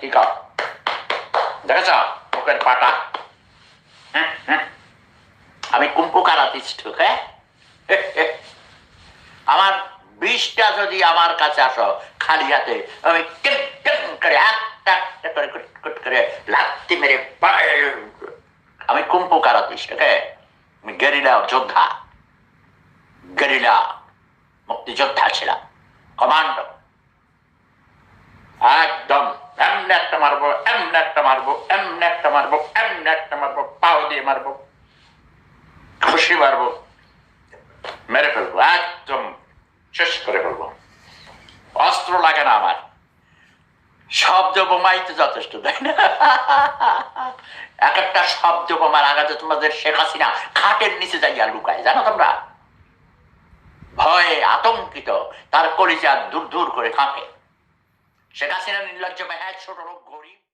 কি কর দেখেছ মুখের পাটা। আমি কুম্পু কারাতিষ্ঠ হ্যাঁ আমার বিষটা যদি আমার কাছে আসো খালি হাতে আমি করে লাত্তি মেরে আমি কারাতিস ওকে আমি গেরিলা যোদ্ধা গেরিলা মুক্তিযোদ্ধা ছিলাম কমান্ডো একদম এমনি একটা মারবো এমনি একটা মারবো এমনি একটা মারবো এমনি একটা মারবো, পাও দিয়ে মারবো। খুশি মারবো। মেরে ফেলব, একদম শেষ করে ফেলব। অস্ত্র লাগে না আমার। শব্দ বোমাই তো যথেষ্ট, তাই না? এক একটা শব্দ বোমার আঘাতে তোমাদের শেখ হাসিনা খাটের নিচে যাইয়া লুকায়, জানো তোমরা? ভয়ে আতঙ্কিত, তার কলিজা দূর দূর করে কাঁপে। শেখ হাসিনা নির্লজ্জ মেহাজ ছোট লোক গরিব।